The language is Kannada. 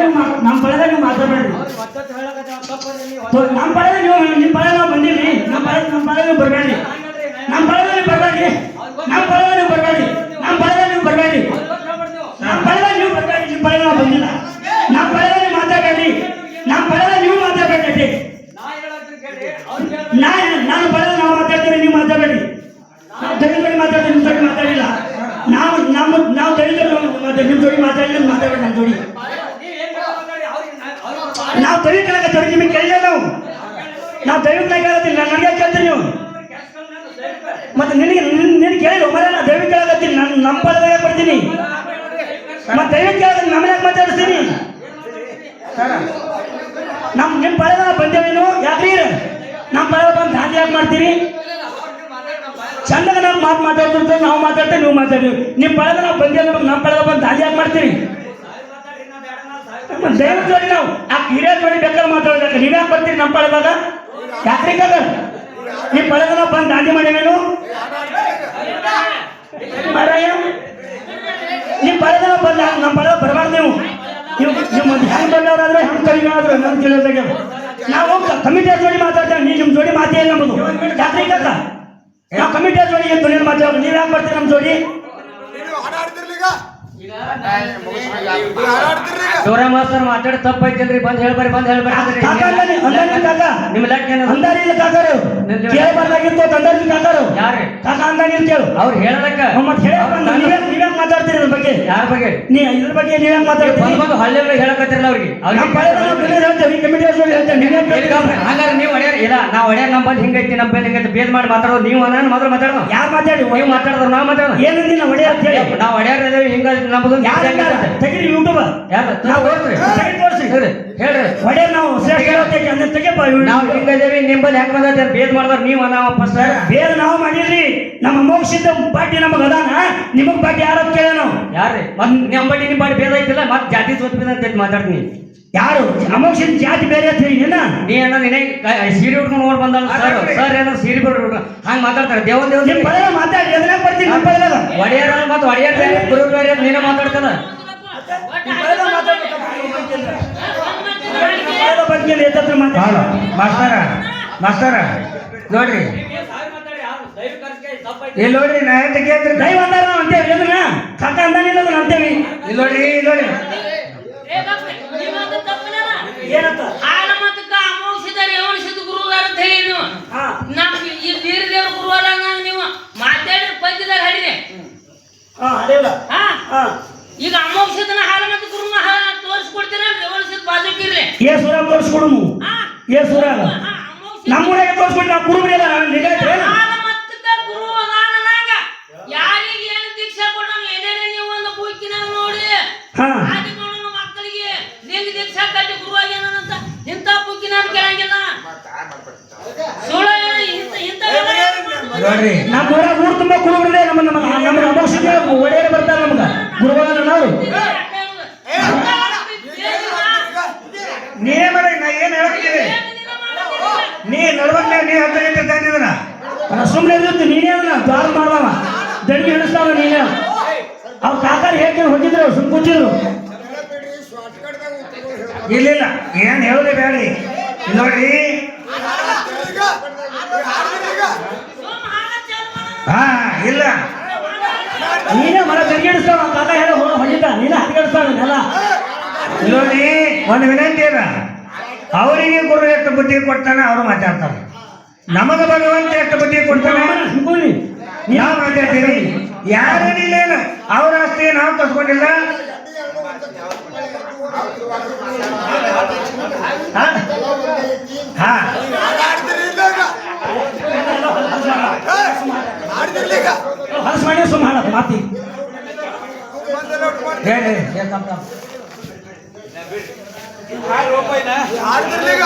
ನಮ್ಮ ನೀವು ಮಾತಾಡ್ಬೇಡ್ರಿ. ನಮ್ಮ ಪಳದ ನೀವು ನಿಮ್ಮ ಪಳದ ನಾವು ಬಂದೀವಿ ನಮ್ಮ ಪಳದ ನಮ್ಮ ಪಳದ ನೀವು ಬರಬೇಡ್ರಿ. ನಮ್ಮ ಪಳದ ನೀವು ಬರಬೇಡ್ರಿ. ನಮ್ಮ ಪಳದ ನೀವು ಬರಬೇಡ್ರಿ ನಮ್ಮ ಪಳದ ನೀವು ಬರಬೇಡ್ರಿ ಅವ್ರಿಗೆ ಗೊತ್ತು ಹೇಳ್ಬೇಡ್ರಿ ನೀವು. ನಮ್ಮ ಪಳದ ನೀವು ಬರಬೇಡ್ರಿ ನಿಮ್ಮ ಪಳದ ನಾವು ಬಂದಿಲ್ಲ ನಮ್ಮ ಪಳದ ನೀವು ಮಾತಾಡಬೇಡ್ರಿ ನಮ್ಮ ಪಳದ ನೀವು ಮಾತಾಡಬೇಡ್ರಿ ನಾ ಹೇಳತ್ತೀನಿ ಕೇಳ್ರಿ, ಅವ್ರಿಗೆ ಹೇಳ್ಬೇಡ್ರಿ. ನಾ ನಾನು ಪಳದ ನಾವು ಮಾತಾಡ್ತೀವಿ ನೀವು ಮಾತಾಡಬೇಡಿ ನಾವು ದಲಿತರಿಗೆ ಮಾತಾಡ್ತೀವಿ ನಿಮ್ಮ ಜೋಡಿ ಮಾತಾಡಿಲ್ಲ ನಾವು ನಮ್ಮ ನಾವು ದಲಿತರು ಮಾತಾಡಿ ನಿಮ್ಮ ಜೋಡಿ ಮಾತಾಡಿಲ್ಲ ಮಾತಾಡಬೇಡಿ ನಮ್ಮ ಜೋಡಿ ನೀವ್ ಏನ್ ಬೇಕಾದ್ರೂ ಮಾತಾಡಿ, ಅವ್ರಿಗೆ ನಾ- ಅವ್ರಿಗೆ ಗೊತ್ತು. ನಾವು ದಲಿತರಾಗ ಜೋಡಿ ನಿಮಗೆ ಕೇಳಿಲ್ಲ ನಾವು ನಾವು ದೈವತ್ನಾಗ ನಾನು ನನಗೆ ಕೇಳ್ತೀನಿ ನೀವು? ಮತ್ತೆ ನಿನಗೆ ನಿನಗೆ ಕೇಳಿಲ್ಲ ಮರ ನಾ ದೈವಿಕ ಕೇಳಕತ್ತೀನಿ, ನಾನು ನಮ್ಮ ಬರ್ತೀನಿ ಮತ್ತೆ ದೈವ ಕೇಳಿದ್ರೆ ನಮ್ಮ ಯಾಕೆ ಮಾತಾಡಿಸ್ತೀನಿ. ನಮ್ಮ ನಿಮ್ಮ ಪಳದ ಬಂದೇವೇನು? ಯಾಕ್ರಿ? ನಮ್ಮ ಪಳದ ಬಂದು ದಾಂಧಿ ಯಾಕೆ ಮಾಡ್ತೀರಿ? ಚಂದಾಗ ನಾವು ಮಾತು ಮಾತಾಡ್ತಿರ್ತಾರೆ ನಾವು ಮಾತಾಡ್ತೇವೆ, ನೀವು ಮಾತಾಡ್ತೀವಿ ನಿಮ್ಮ ಪಳದ ನಾವು ಬಂದಿಲ್ಲ ನಮ್ಮ ಪಳದ ಬಂದು ಧಾನ್ಯ ಯಾಕೆ ಮಾಡ್ತೀರಿ? ದಯವಿಟ್ಟು ನಾ ನಾ ಜೋಡಿ ನಾವು. ಆ ಹಿರಿಯ ನೋಡಿ ಬೇಕಾದ್ರೆ ಮಾತಾಡ್ಬೇಕು. ನೀವ್ಯಾಕೆ ಬರ್ತೀರಿ ನಮ್ಮ ಪಳದಾಗ ಯಾಕ್ರಿ ಈ ಪಳಗನ ಬಂದು ದಾಂಧಿ ಮಾಡೇವೇನು ಮಾರಾಯ ಈ ಪಳದ ನಾವು ಬಂದು ನಮ್ಮ ಪಳದ ಬರಬಾರ್ದು ನೀವು? ನೀವು ನಿಮ್ಮ ಹೆಂಗೆ ಬಂದವರಾದ್ರೆ ಹೆಂಗೆ ಕಲಿಗಾದ್ರೆ ನನ್ನ ತಿಳಿದಾಗ ನಾವು ಕಮಿಟಿ ಜೋಡಿ ಮಾತಾಡ್ತೇವೆ ನೀವು ನಿಮ್ಮ ಜೋಡಿ ಮಾತೇ ಇಲ್ಲ ನಮ್ಮದು ಯಾಕ್ರಿ ಕದ? ನಾವು ಕಮಿಟಿ ಜೋಡಿ ಧ್ವನಿ ಮಾತಾಡೋದು? ನೀವು ಯಾಕೆ ಬರ್ತೀರಿ ನಮ್ಮ ಜೋಡಿ? ದೂರ ಮಾಸ್ತರ್ ಮಾತಾಡಿ ತಪ್ಪೈತಿಲ್ರಿ ಬಂದ್ ಹೇಳ್ಬಾರಿ ಬಂದ್ ಕಾಕ ನಿಮ್ ಲೆಕ್ಕ ತಂದಾರಿ ಕಾಕರು. ಕಾಕ ಕೇಳು. ಅವ್ರು ಹೇಳದಕ್ಕ. ಮತ್ತೆ ಹೇಳ ನೀವೇ ನೀವೇ ಮಾತಾಡ್ತೀರಿ ಇದ್ರ ಬಗ್ಗೆ? ಯಾರ ಬಗ್ಗೆ? ನೀ ಇದ್ರ ಬಗ್ಗೆ ನೀವೇ ಬಂದ್ ಮಾತಾಡ್ತೀರಿ? ಬಂದು ಹಳ್ಳಿ ಹೇಳಕತ್ತಿರಲ್ಲ ಅವ್ರಿಗೆ. ನಾವು. ಹಂಗಾರೆ ಹೊಡ್ಯಾರ ಇಲ್ಲ ನಾ ಹೊಡ್ಯಾರ ನಮ್ಮ ಬಂದು ಹಿಂಗೈತಿ ನಮ್ಮ ಬೆಲೆ ಹಿಂಗೈತಿ ಮಾಡಿ ಮಾತಾಡೋದು. ನೀವು ನಾನು ಮಾತ್ರ ಮಾತಾಡೋಣ ಯಾರು ಮಾತಾಡಿ? ನೀವು ಮಾತಾಡಿದ್ರು ನಾವು ಮಾತಾಡೋದು. ಹೇಳಿ? ನಾವು ಹೊಡ್ಯಾರ ಇದೇವಿ ಯಾರು ತೆಗಿರಿ ಯೂಟ್ಯೂಬ್ ಯಾರು ನಾವು ತೋರ್ಸ್ರಿ ತೆಗಿ ತೋರ್ಸಿ. ಹೇಳ್ರಿ ಹೇಳ್ರಿ. ಹೊಡೆ ನಾವು ಅಂದ್ರೆ ತೆಗೆಪ್ಪ ನಾವು ಹಿಂಗದೇವಿ ನಿಂಬಲ್ಲಿ ಹೆಂಗ್ ಬಂದೈತೆ? ಭೇದ ಮಾಡ್ದಾರ ನೀವು ನಾವು ಫಸ್ಟ್ ಭೇದ ನಾವು ಮಾಡಿದ್ರಿ. ನಮ್ಮ ನಮಗ ಅದಾನ? ನಿಮಗ್ ಯಾರು ಕೇಳ ನಾವು? ಯಾರ್ರಿ? ಮತ್ ನಮ್ಮ ಬಡ್ಡಿ ನಿಮ್ಮ ಬಡ್ಡಿ ಬೇದ ಐತಿಲ್ಲ ಮತ್ತೆ ಜಾತಿ ಸೋತ್ ಅಂತ ಅಂತ ಮಾತಾಡ್ತೀನಿ. ಯಾರು? ಅಮೋಕ್ಷಿನ ಜಾತಿ ಬೇರೆ ಅಂತ ಏನ ನೀ ಏನೋ ಸೀರೆ ಉಟ್ಕೊಂಡು ನೋಡಿ ಬಂದಲ್ಲ ಸರ್. ಸರ್ ಏನೋ ಸೀರೆ ಬಿಡ್ರು ಹಂಗ ಮಾತಾಡ್ತಾರೆ. ದೇವ ದೇವ ಮಾತಾಡಿ ಬರ್ತೀನಿ ಒಡೆಯರ ಅಂತ ನೀನೇ ಮಾತಾಡ್ತಾನ? ಮಾಸ್ತರ ಮಾಸ್ತರ ನೋಡ್ರಿ. ಇಲ್ಲಿ ನೋಡ್ರಿ ನಾ ಎಂತ ಕೇಳ್ತೀರಿ ದೈವ ಅಂದಾರ ನಾವು ಅಂತೇವಿ ಎದ್ರ ಕಾಕ ಅಂದಾನಿಲ್ಲ ಅದನ್ನ ಅಂತೇವಿ. ಇಲ್ಲಿ ನೋಡ್ರಿ ಇಲ್ಲಿ ನೋಡ್ರಿ. ಏನಂತ ಹಾಲ ಮತಕ್ಕ ಅಮೋಕ್ಷಿದಾರೆ ಅವನಿಸಿದ ಗುರುದಾರ ಅಂತ ಹೇಳಿ ನೀವು ಹಾ ನಮ್ಗೆ ಈ ನೀರು ದೇವ್ರ ಗುರುವಲ್ಲ ನಾವು ನೀವು ಮಾತಾಡಿದ್ರೆ ಪದ್ಯದಾಗ ಹಾಡಿದೆ ಹಾ ಅದೇಲ್ಲ ಹಾ ಹಾ ಈಗ ಅಮೋಕ್ಷದನ ಹಾಲ ಮತ್ತು ಗುರುನ ಹಾಲ ತೋರಿಸ್ಕೊಡ್ತೀರ ರೇವಣಿಸಿದ ಬಾಜುಕಿರ್ಲಿ ಏ ಸುರ ತೋರಿಸ್ಕೊಡು ನೀವು ಹಾ ಏ ಸುರ ನಮ್ಮೂರಾಗೆ ತೋರಿಸ್ಕೊಂಡು ನಾವು ಕುರುಬರಿ ಅಲ್ಲ ನಿಜ ಐತ್ರೇನ ಹಾಲ ಮತ್ತಕ್ಕ ಗುರು ನಮ್ಮ ನಾಗ ನಮ್ಮ ಏನು ದೀಕ್ಷಾ ನಮ್ಮ ಏನೇನೇ ನೀವು ಒಂದು ಬುಕ್ಕಿನಾಗ ನೋಡಿ ಹಾ ಆದಿಕೊಂಡು ಮಕ್ಕಳಿಗೆ ನಿಂಗೆ ದೀಕ್ಷಾ ಕಟ್ಟಿ ಗುರುವಾಗ್ಯಾನಂತ ಇಂಥ ಬುಕ್ಕಿನಾಗ ಕೇಳಂಗಿಲ್ಲ ಸುಳ್ಳು ಹೇಳಿ ಇಂಥ ಇಂಥ ನೋಡ್ರಿ ನಮ್ಮ ಊರಾಗ ಊರು ತುಂಬ ಕುರುಬರಿದೆ ನಮ್ಮ ನಮ್ಮ ನಮ್ಮ ಅಮೋಕ್ಷಿಗೆ ಒಡೆಯರು ಬರ್ತಾರೆ ನಮ್ಗೆ ಗುರುಗಳನ್ನ ನಾವು ನೀನೇ ಮಾಡಿ ನಾ ಏನ್ ಹೇಳ್ತೀನಿ ನೀ ನಡ್ಬೇಕು ನೀ ಹತ್ತ ಗಂಟೆ ಸುಮ್ಮನೆ ಇರುತ್ತೆ ನೀನೇ ಅದನ್ನ ದ್ವಾರ ಮಾಡ್ದವ. ದಣಿಗೆ ಹಿಡಿಸ್ತಾವ ನೀನೇ. ಅವ್ರ ಕಾಕಾರ ಹೇಳ್ಕೊಂಡು ಹೋಗಿದ್ರು ಸುಮ್ ಕೂತಿದ್ರು. ಇಲ್ಲ. ಇಲ್ಲ ಏನ್ ಹೇಳಿ ಬೇಡಿ ನೋಡಿ? ಹಾ ಇಲ್ಲ. ನೀನೇ ಮರ ದಂಡಿ ಹಿಡಿಸ್ತಾವ ಕಾಕ ಹೇಳ ಹೊಡಿತ ನೀನೇ ಹತ್ತಿಗಿಡಿಸ್ತಾವ ನೋಡಿ ಒಂದು ವಿನಂತಿ ಅದ. ಅವರಿಗೆ ಗುರು ಎಷ್ಟು ಬುದ್ಧಿ ಕೊಡ್ತಾನೆ ಅವರು ಮಾತಾಡ್ತಾರೆ. ನಮಗ ಭಗವಂತ ಎಷ್ಟು ಬುದ್ಧಿ ಕೊಡ್ತಾನೆ? ಯಾವ ಮಾತಾಡ್ತೀರಿ ಯಾರೇನಿಲ್ಲ ಅವ್ರ ಆಸ್ತಿ ನಾವು ಕಸ್ಕೊಂಡಿಲ್ಲ ಹಾ? ಹಲಸು ಮಾಡಿ ಸುಮ್ಮ ಮಾತಿ. ಹೇಳಿ ಆಡ್ತಿರ್ಲಿ ಈಗ?